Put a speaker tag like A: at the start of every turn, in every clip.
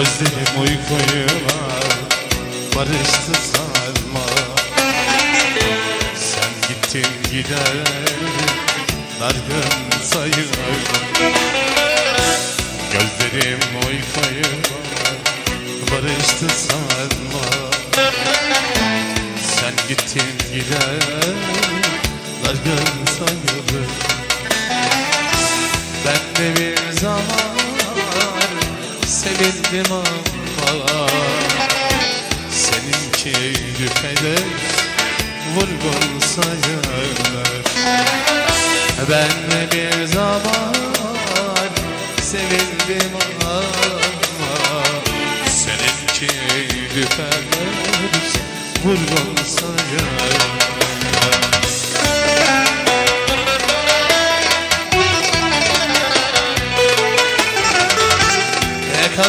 A: Gözlerim uykuyla barıştı sanma Sen gittin gider dargın sayılır. Gözlerim uykuyla barıştı sanma Sen gittin gider dargın sayılır sevildim ama. Seninki düpedez vurgun sayılır Ben bir zaman sevildim ama. Seninki düpedez vurgun sayılır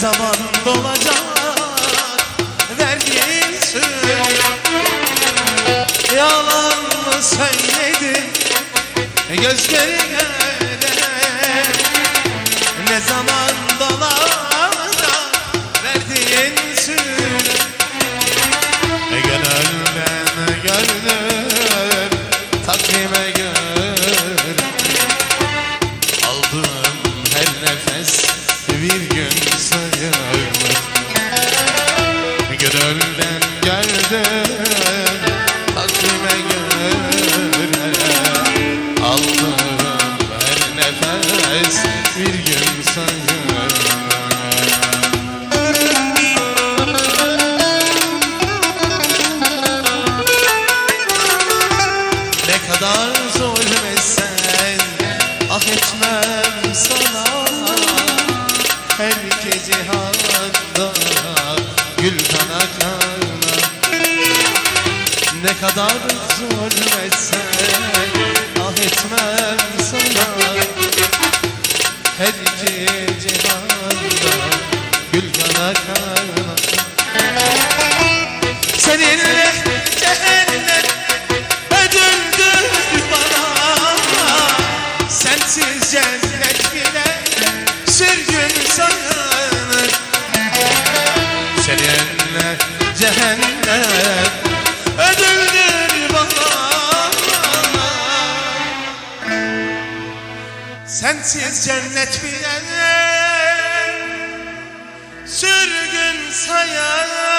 A: zaman dolacak. Verdiğin süre Yalan mı söyledin? Gözlere nefes bir gün sayılır Ne kadar zulmetsen ah etmem sana. Her iki cihanda gül kana kana. Ne kadar zulmetsen ah etmem sana cehennem ödüldür bana Sensiz cennet bile sürgün sayılır